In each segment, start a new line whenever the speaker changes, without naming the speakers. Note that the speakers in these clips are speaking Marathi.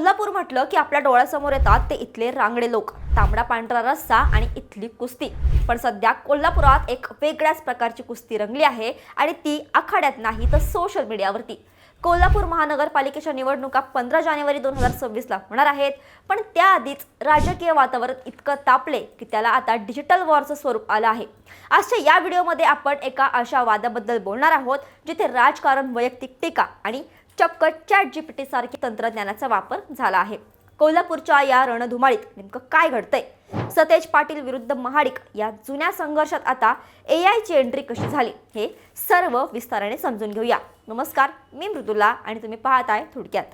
कोल्हापूर म्हटलं की आपल्या डोळ्यासमोर येतात ते इथले रांगडे लोक. तांबडा पांढरा रस्सा आणि इथली कुस्ती. पण सध्या कोल्हापुरात एक वेगळ्याच प्रकारची कुस्ती रंगली आहे आणि ती आखाड्यात नाही तर सोशल मीडियावरती कोल्हापूर महानगरपालिकेच्या निवडणुका पंधरा जानेवारी दोन हजार सव्वीसला होणार आहेत. पण त्याआधीच राजकीय वातावरण इतकं तापले की त्याला आता डिजिटल वॉरचं स्वरूप आलं आहे. आजच्या या व्हिडिओमध्ये आपण एका अशा वादाबद्दल बोलणार आहोत जिथे राजकारण वैयक्तिक टीका आणि चक्क चॅट जीपीटी सारखी तंत्रज्ञानाचा वापर झाला आहे. कोल्हापूरच्या या रणधुमाळीत नेमकं काय घडतंय? सतेज पाटील विरुद्ध महाडिक या जुन्या संघर्षात आता ए आयची एंट्री कशी झाली हे सर्व विस्ताराने समजून घेऊया. नमस्कार मी मृदुला आणि तुम्ही पाहत आहे थोडक्यात.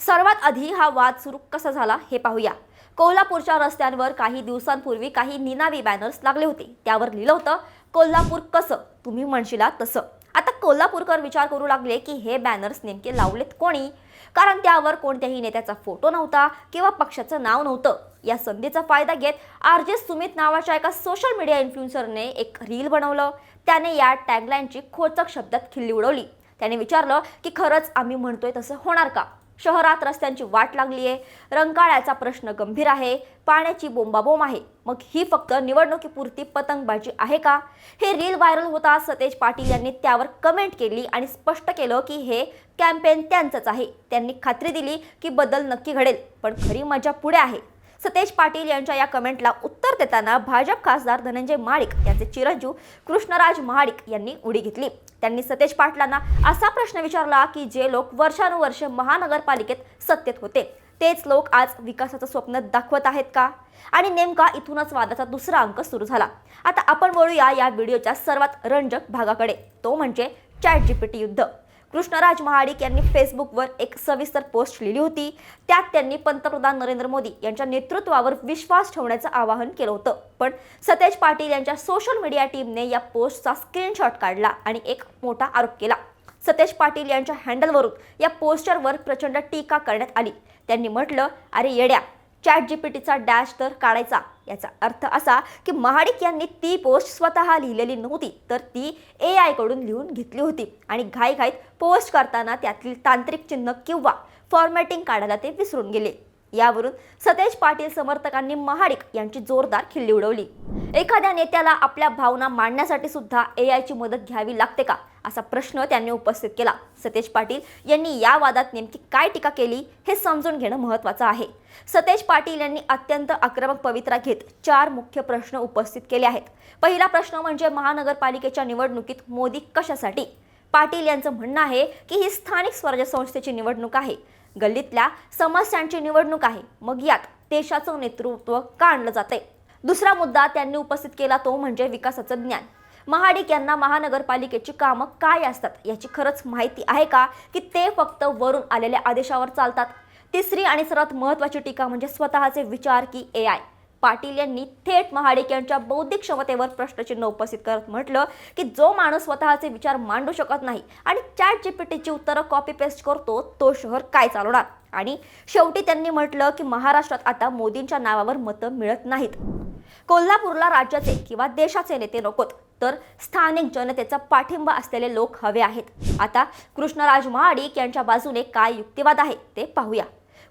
सर्वात आधी हा वाद सुरू कसा झाला हे पाहूया. कोल्हापूरच्या रस्त्यांवर काही दिवसांपूर्वी काही निनावी बॅनर्स लागले होते. त्यावर लिहिलं होतं कोल्हापूर कसं? तुम्ही म्हणशिला तसं. आता कोल्हापूरकर विचार करू लागले की हे बॅनर्स नेमके लावलेत कोणी? कारण त्यावर कोणत्याही नेत्याचा फोटो नव्हता किंवा पक्षाचं नाव नव्हतं. या संधीचा फायदा घेत आर जे सुमित नावाच्या एका सोशल मीडिया इन्फ्लुएन्सरने एक रील बनवलं. त्याने या टॅगलाईनची खोचक शब्दात खिल्ली उडवली. त्याने विचारलं की खरंच आम्ही म्हणतोय तसं होणार का? शहरात रस्त्यांची वाट लागली आहे. रंकाळ्याचा प्रश्न गंभीर आहे. पाण्याची बोंबाबोंब आहे. मग ही फक्त निवडणुकीपुरती पतंगबाजी आहे का? हे रील व्हायरल होता सतेज पाटील यांनी त्यावर कमेंट केली आणि स्पष्ट केलं की हे कॅम्पेन त्यांचंच आहे. त्यांनी खात्री दिली की बदल नक्की घडेल पण खरी मजा पुढे आहे. सतेज पाटील यांच्या या कमेंटला उत्तर देताना भाजप खासदार धनंजय माळिक यांचे चिरंजीव कृष्णराज महाडिक यांनी उडी घेतली. त्यांनी सतेज पाटलांना असा प्रश्न विचारला की जे लोक वर्षानुवर्ष महानगरपालिकेत सत्तेत होते तेच लोक आज विकासाचं स्वप्न दाखवत आहेत का? आणि नेमका इथूनच वादाचा दुसरा अंक सुरू झाला. आता आपण वळूया या व्हिडिओच्या सर्वात रंजक भागाकडे. तो म्हणजे चॅट जीपीटी युद्ध. कृष्णराज महाडिक यांनी फेसबुकवर एक सविस्तर पोस्ट लिहिली होती. त्यात त्यांनी पंतप्रधान नरेंद्र मोदी यांच्या नेतृत्वावर विश्वास ठेवण्याचं आवाहन केलं होतं. पण सतेज पाटील यांच्या सोशल मीडिया टीमने या पोस्टचा स्क्रीनशॉट काढला आणि एक मोठा आरोप केला. सतेज पाटील यांच्या हँडलवरून या पोस्टरवर प्रचंड टीका करण्यात आली. त्यांनी म्हटलं अरे येड्या चॅट जीपीटीचा डॅश तर काढायचा. याचा अर्थ असा की महाडिक यांनी ती पोस्ट स्वतः लिहिलेली नव्हती तर ती ए आयकडून लिहून घेतली होती. आणि घाईघाईत पोस्ट करताना त्यातील तांत्रिक चिन्ह किंवा फॉर्मॅटिंग काढायला ते विसरून गेले. यावरून सतेज पाटील समर्थकांनी महाडिक यांची जोरदार खिल्ली उडवली. एखाद्या नेत्याला आपल्या भावना मांडण्यासाठी सुद्धा ए आयची मदत घ्यावी लागते का? असा प्रश्न त्यांनी उपस्थित केला. सतेज पाटील यांनी या वादात नेमकी काय टीका केली हे समजून घेणं महत्त्वाचं आहे. सतेज पाटील यांनी अत्यंत आक्रमक पवित्रा घेत चार मुख्य प्रश्न उपस्थित केले आहेत. पहिला प्रश्न म्हणजे महानगरपालिकेच्या निवडणुकीत मोदी कशासाठी? पाटील यांचं म्हणणं आहे की ही स्थानिक स्वराज्य संस्थेची निवडणूक आहे. गल्लीतल्या समस्यांची निवडणूक आहे. मग यात देशाचं नेतृत्व का आणलं जाते दुसरा मुद्दा त्यांनी उपस्थित केला तो म्हणजे विकासाचं ज्ञान. महाडिक यांना महानगरपालिकेची कामं काय असतात याची खरंच माहिती आहे का? की ते फक्त वरून आलेल्या आदेशावर चालतात. तिसरी आणि सर्वात महत्त्वाची टीका म्हणजे स्वतःचे विचार की ए आय. पाटील यांनी थेट महाडिक यांच्या बौद्धिक क्षमतेवर प्रश्नचिन्ह उपस्थित करत म्हटलं की जो माणूस स्वतःचे विचार मांडू शकत नाही आणि चॅट जीपीटीची उत्तरं कॉपी पेस्ट करतो तो शहर काय चालवणार? आणि शेवटी त्यांनी म्हटलं की महाराष्ट्रात आता मोदींच्या नावावर मतं मिळत नाहीत. कोल्हापूरला राज्याचे किंवा देशाचे नेते नकोत तर स्थानिक जनतेचा पाठिंबा असलेले लोक हवे आहेत. आता कृष्णराज महाडिक यांच्या बाजूने काय युक्तिवाद आहे ते पाहूया.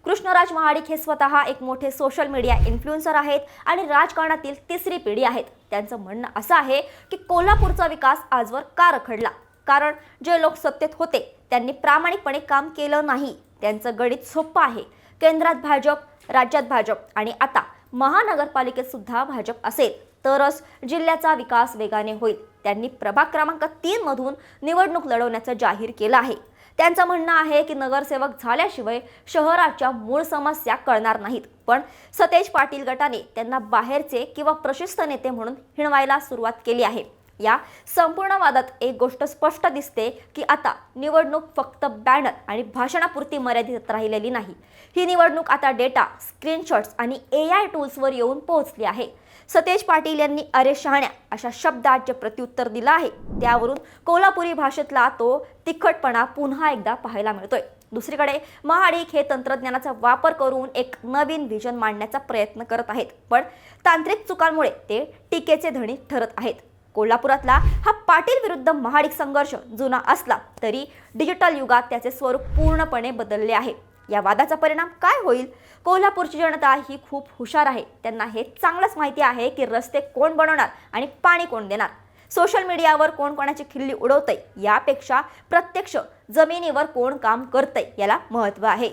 कृष्णराज महाडिक हे स्वतः एक मोठे सोशल मीडिया इन्फ्लुएन्सर आहेत आणि राजकारणातील तिसरी पिढी आहेत. त्यांचं म्हणणं असं आहे की कोल्हापूरचा विकास आजवर का रखडला? कारण जे लोक सत्तेत होते त्यांनी प्रामाणिकपणे काम केलं नाही. त्यांचं गणित सोपं आहे. केंद्रात भाजप राज्यात भाजप आणि आता महानगरपालिकेत सुद्धा भाजप असेल. तरच जिल्ह्याचा विकास वेगाने होईल. त्यांनी प्रभाग क्रमांक तीन मधून निवडणूक लढवण्याचं जाहीर केलं आहे. त्यांचं म्हणणं आहे की नगरसेवक झाल्याशिवाय शहराच्या मूळ समस्या कळणार नाहीत. पण सतेज पाटील गटाने त्यांना बाहेरचे किंवा प्रशस्त नेते म्हणून हिणवायला सुरुवात केली आहे. या संपूर्ण वादात एक गोष्ट स्पष्ट दिसते की आता निवडणूक फक्त बॅनर आणि भाषणापुरती मर्यादित राहिलेली नाही. ही निवडणूक आता डेटा स्क्रीनशॉट्स आणि ए आय टूल्सवर येऊन पोहोचली आहे. सतेज पाटील यांनी अरे शहाण्या अशा शब्दात जे प्रत्युत्तर दिलं आहे. त्यावरून कोल्हापुरी भाषेतला तो तिखटपणा पुन्हा एकदा पाहायला मिळतोय. दुसरीकडे महाडिक हे तंत्रज्ञानाचा वापर करून एक नवीन व्हिजन मांडण्याचा प्रयत्न करत आहेत. पण तांत्रिक चुकांमुळे ते टीकेचे धणी ठरत आहेत. कोल्हापुरातला हा पाटील विरुद्ध महाडिक संघर्ष जुना असला तरी डिजिटल युगात त्याचे स्वरूप पूर्णपणे बदलले आहे. या वादाचा परिणाम काय होईल? कोल्हापूरची जनता ही खूप हुशार आहे. त्यांना हे चांगलंच माहिती आहे की रस्ते कोण बनवणार आणि पाणी कोण देणार? सोशल मीडियावर कोण कोणाची खिल्ली उडवतंय? यापेक्षा प्रत्यक्ष जमिनीवर कोण काम करतंय याला महत्त्व आहे.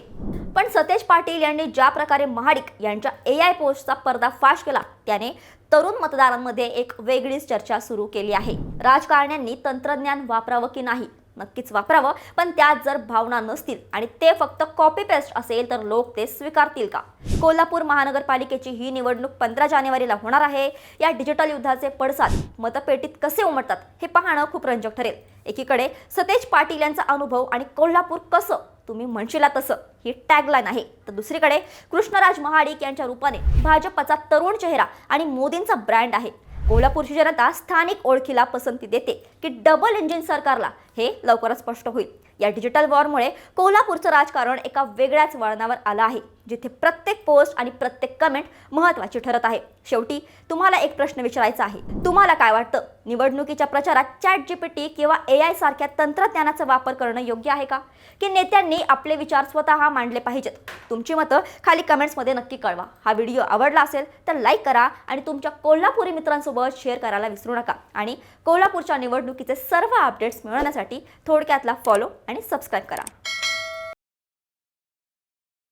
पण सतेज पाटील यांनी ज्या प्रकारे महाडिक यांच्या ए आय पोस्टचा पर्दाफाश केला त्याने तरुण मतदारांमध्ये एक वेगळीच चर्चा सुरू केली आहे. राजकारण्यांनी तंत्रज्ञान वापरावं की नाही? नक्कीच वापरावं पण त्यात जर भावना नसतील आणि ते फक्त कॉपी पेस्ट असेल तर लोक ते स्वीकारतील का? कोल्हापूर महानगरपालिकेची ही निवडणूक पंधरा जानेवारीला होणार आहे. या डिजिटल युद्धाचे पडसाद मतपेटीत कसे उमटतात हे पाहणं खूप रंजक ठरेल. एकीकडे सतेज पाटील यांचा अनुभव आणि कोल्हापूर कसं तुम्ही म्हणशीला तसं. ही टॅगलाईन आहे. तर दुसरीकडे कृष्णराज महाडिक यांच्या रूपाने भाजपचा तरुण चेहरा आणि मोदींचा ब्रँड आहे. कोल्हापूरची जनता स्थानिक ओळखीला पसंती देते की डबल इंजिन सरकारला हे लवकरच स्पष्ट होईल. या डिजिटल वॉरमुळे कोल्हापूरचं राजकारण एका वेगळ्याच वळणावर आलं आहे जिथे प्रत्येक पोस्ट आणि प्रत्येक कमेंट महत्त्वाची ठरत आहे. शेवटी तुम्हाला एक प्रश्न विचारायचा आहे तुम्हाला काय वाटतं? निवडणुकीच्या प्रचारात चॅट जीपीटी किंवा ए आय सारख्या तंत्रज्ञानाचा वापर करणं योग्य आहे का? की नेत्यांनी आपले विचार स्वतः मांडले पाहिजेत? तुमची मतं खाली कमेंट्समध्ये नक्की कळवा. हा व्हिडिओ आवडला असेल तर लाईक करा आणि तुमच्या कोल्हापुरी मित्रांसोबत शेअर करायला विसरू नका. आणि कोल्हापूरच्या निवडणुकीचे सर्व अपडेट्स मिळवण्यासाठी थोडक्यातला फॉलो आणि सबस्क्राईब करा.